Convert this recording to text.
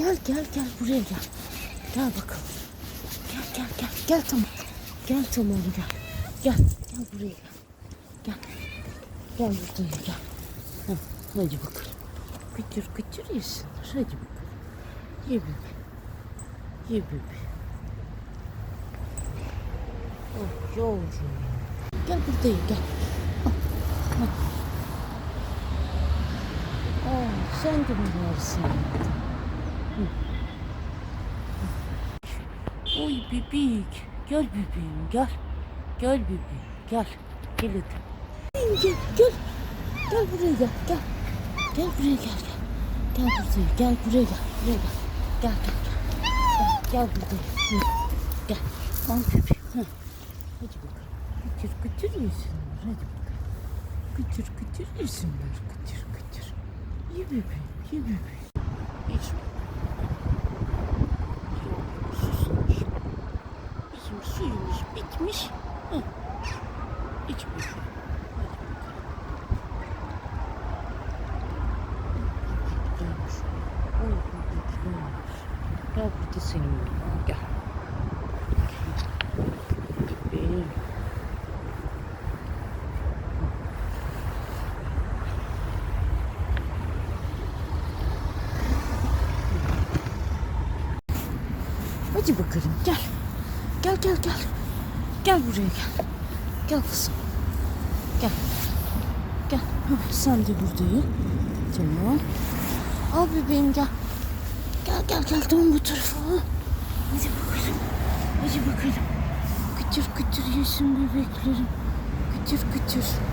Gel gel gel buraya gel. Gel bakalım. Gel gel gel. Gel tamam. Gel tamam gel. Gel. Gel buraya gel. Gel. Gel buradayım gel. Heh, hadi bakalım. Kıçır kıçır yesinler. Hadi bakalım. Ye bebe. Ye bebe. Oh yavrum. Gel buradayım gel. Ah, ah. Oh, sen de mi varsın? Oy bebek. Gel bebeğim gel. Gel bebeğim gel. Gel hadi. Gel gel. Gel buraya gel gel. Gel buraya gel gel. Gel buraya gel buraya gel. Buraya gel. Gel gel gel. Gel, gel buraya. Gel. Al bebeğim. Hı. Hadi bakalım. Kıtır kıtır yesinler. Hadi bakalım. Kıtır kıtır yesinler. Kıtır kıtır. Ye bebeğim. Ye bebeğim. Bitmiş. Hı. İç güzelmiş. Gel burada senin yanına. Gel. Bebeğim. Hadi bakalım gel. Gel gel gel. Gel buraya gel. Gel kızım. Gel. Gel. Hah, sen de buradayım. Tamam. Al bebeğim gel. Gel gel gel dön bu tarafa. Hadi bakalım. Hadi bakalım. Kıtır kıtır yesin bebeklerim. Kıtır kıtır.